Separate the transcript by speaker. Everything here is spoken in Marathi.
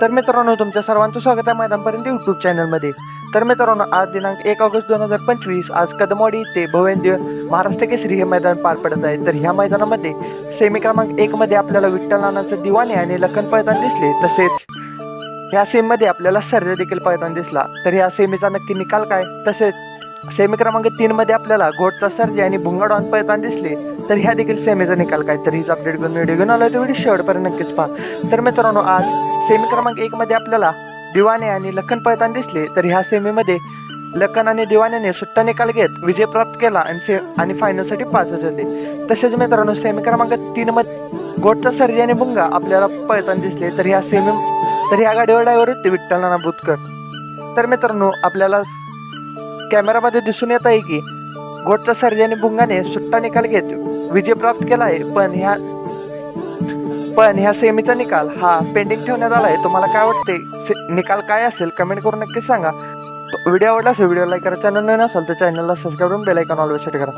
Speaker 1: तर मित्रांनो तुमच्या सर्वांचं स्वागत आहे मैदानपर्यंत यूट्यूब चॅनलमध्ये तर मित्रांनो आज दिनांक एक ऑगस्ट दोन हजार पंचवीस आज कदमवाडी ते भवेंद्र महाराष्ट्र केसरी हे मैदान पार पडत आहे. तर ह्या मैदानामध्ये सेमी क्रमांक एकमध्ये आपल्याला विठ्ठल नानाचं दिवाणे आणि लखन पळताना दिसले. तसेच ह्या सेममध्ये आपल्याला सर्ज देखील पळताना दिसला. तर ह्या सेमीचा नक्की निकाल काय? तसेच सेमी क्रमांक तीनमध्ये आपल्याला घोटचा सर्जे आणि भुंगाडॉन पळताना दिसले तर ह्या देखील सेमीचा निकाल काय? तर हीच अपडेट करून व्हिडिओ घेऊन आलो तेवढी व्हिडिओ शेवटपर्यंत नक्कीच पहा. तर मित्रांनो आज सेमी क्रमांक एकमध्ये आपल्याला दिवाने आणि लखन पळताना दिसले तर ह्या सेमीमध्ये लखन आणि दिवाण्याने सुट्टा निकाल घेत विजय प्राप्त केला आणि से आणि फायनलसाठी पाच होते. तसेच मित्रांनो सेमी क्रमांक तीनमध्ये गोटचा सर्जी आणि बुंगा आपल्याला पळताना दिसले तर ह्या सेमी तर ह्या गाडीवर ड्रायव्हर होते विठ्ठल नाना बुतकर तर मित्रांनो आपल्याला कॅमेरामध्ये दिसून येत आहे की गोटचा सर्जे भुंगाने सुट्टा निकाल घेत विजय प्राप्त केला आहे. पण ह्या पण ह्या सेमीचा निकाल हा पेंडिंग ठेवण्यात आला आहे. तुम्हाला काय वाटते से- निकाल काय असेल? कमेंट करून नक्की सांगा. व्हिडिओ आवडला असेल व्हिडिओ लाईक करा. चॅनल नवीन असेल तर चॅनलला सबस्क्राईब करून बेलायकॉन सेट करा.